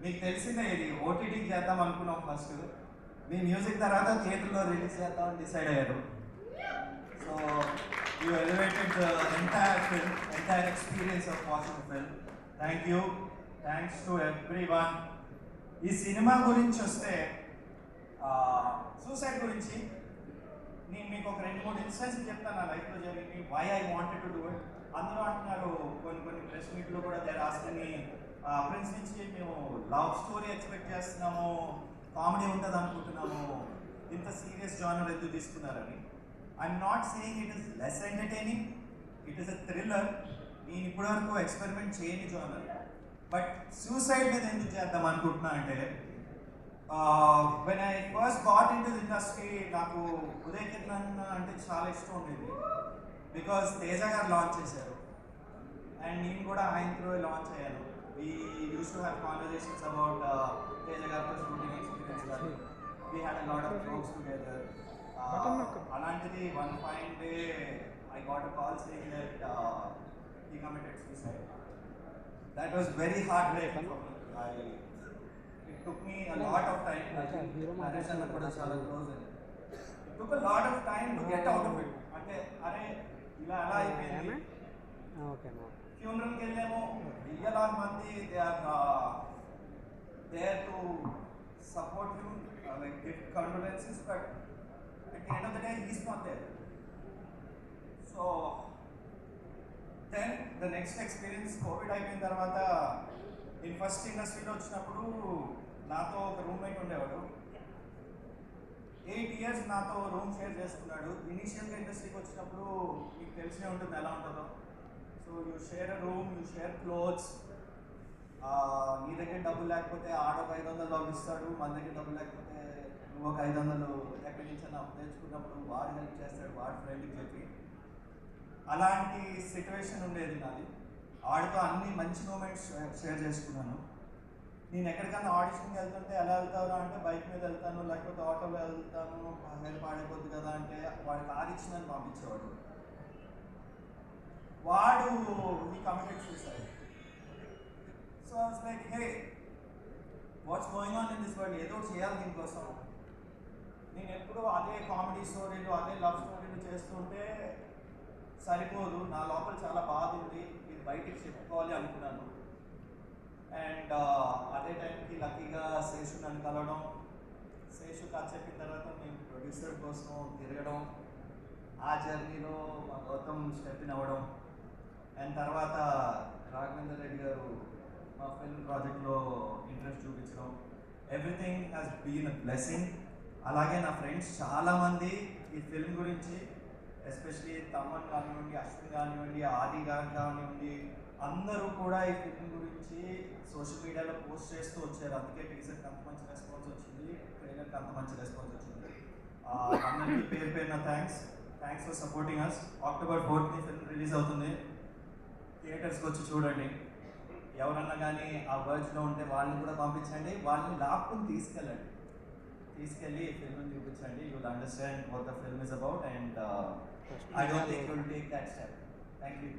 మీకు తెలిసిందే ఇది ఓటీటీకి చేద్దాం అనుకున్నాం ఫస్ట్ మీ మ్యూజిక్ తర్వాత థియేటర్లో రిలీజ్ చేద్దామని డిసైడ్ అయ్యారు. So you elevated entire film entire experience of watching film thank you thanks to everyone ఈ సినిమా గురించి వస్తే సూసైడ్ గురించి నేను మీకు ఒక రెండు మూడు ఇన్సిడెంట్స్ చెప్తాను నా లైఫ్లో జరిగింది why I wanted to do it అందరూ అంటున్నారు కొన్ని కొన్ని ప్రెస్ మీట్లో కూడా దేర్ ఆస్కని ఫ్రెండ్స్ నుంచి మేము లవ్ స్టోరీ ఎక్స్పెక్ట్ చేస్తున్నాము కామెడీ ఉంటుంది అనుకుంటున్నాము. ఇంత సీరియస్ జానర్ ఎందుకు తీసుకున్నారని. I'm not saying it is less entertaining it is a thriller నేను ఇప్పటివరకు ఎక్స్పెరిమెంట్ చేయని జానర్ బట్ సూసైడ్ మీద ఎందుకు చేద్దాం అనుకుంటున్నా అంటే when I first got into industry నాకు ఉదయ్ కిరణ్ అంటే చాలా ఇష్టం ఉండేది. బికాస్ తేజ గారు లాంచ్ చేశారు. అండ్ నేను కూడా ఆయన త్రూ లాంచ్ అయ్యాను. We used to have conversations about Teja గారితో షూటింగ్ ఎక్స్పీరియన్స్ కానీ we had a lot of jokes together అలాంటిది one fine day I got a call saying that he committed suicide that was very hard day I it took me a lot of time Naresh అన్న కూడా చాలా close it took a lot of time to get out of it అంటే అరే ఇలా ఎలా అయిపోయింది. ఫ్యూనరల్కి వెళ్ళాము వెయ్యలాది మంది they are there to support you like gift condolences but at end of the day he's not there. So then the next experience COVID అయిపోయిన తర్వాత నేను ఫస్ట్ ఇండస్ట్రీలో వచ్చినప్పుడు నాతో ఒక రూమ్మేట్ ఉండేవాడు. ఎయిట్ ఇయర్స్ నాతో రూమ్ షేర్ చేసుకున్నాడు. ఇనీషియల్గా ఇండస్ట్రీకి వచ్చినప్పుడు మీకు తెలిసే ఉంటుంది ఎలా ఉంటుందో. So you share room you share clothes నీ దగ్గర డబ్బులు లేకపోతే ఆడ ఒక ఐదు వందలు పంపిస్తాడు మన దగ్గర డబ్బులు లేకపోతే నువ్వు ఒక ఐదు వందలు ఎక్కడి నుంచి అప్పు తెచ్చుకున్నప్పుడు వాడు హెల్ప్ చేస్తాడు వాడు ఫ్రెండ్కి చెప్పి. అలాంటి సిచ్యువేషన్ ఉండేది నాది. ఆడితో అన్ని మంచి మూమెంట్స్ షేర్ చేసుకున్నాను. నేను ఎక్కడికైనా ఆడిషన్కి వెళ్తుంటే ఎలా వెళ్తావు అంటే బైక్ మీద వెళ్తాను లేకపోతే ఆటోలో వెళ్తాను హెల్ప్ ఆడిపోద్ది కదా అంటే వాడు కారు పంపించేవాడు. వాడు ఈ committed suicide so it's like hey what's going on in this world ఏదో ఒకటి చేయాలి దీనికోసం. నేను ఎప్పుడూ అదే కామెడీ స్టోరీలు అదే లవ్ స్టోరీలు చేస్తుంటే సరిపోదు. నా లోపల చాలా బాధ ఉంది. ఇది బయటికి చెప్పుకోవాలి అనుకున్నాను. అండ్ uh, అదే టైంకి లక్కీగా శేషు నన్ను కలవడం. శేషు కథ చెప్పిన తర్వాత మేము ప్రొడ్యూసర్ కోసం తిరగడం. ఆ జర్నీలో మా గౌతమ్ స్టెప్ అవ్వడం. అండ్ తర్వాత రాఘవేందర్ రెడ్డి గారు మా ఫిల్మ్ ప్రాజెక్ట్లో ఇంట్రెస్ట్ చూపించడం. Everything has been a blessing అలాగే నా ఫ్రెండ్స్ చాలామంది ఈ ఫిల్మ్ గురించి ఎస్పెషలీ తమ్మన్ కానివ్వండి అశ్విన్ కానివ్వండి ఆది గారు కానివ్వండి అందరూ కూడా ఈ ఫిల్మ్ గురించి సోషల్ మీడియాలో పోస్ట్ చేస్తూ వచ్చారు. అందుకే టీజర్కి అంత మంచి రెస్పాన్స్ వచ్చింది. ట్రైలర్కి అంత మంచి రెస్పాన్స్ వచ్చింది. అందరికీ పేరు పేరున thanks thanks for supporting us October ఫోర్త్ని film release అవుతుంది. థియేటర్స్కి వచ్చి చూడండి. ఎవరన్నా కానీ ఆ వర్డ్స్లో ఉంటే వాళ్ళని కూడా పంపించండి. వాళ్ళని లాక్కుని తీసుకెళ్ళండి. తీసుకెళ్ళి ఫిల్మ్ చూపించండి. You will understand what the film is about and I don't think you will take that step thank you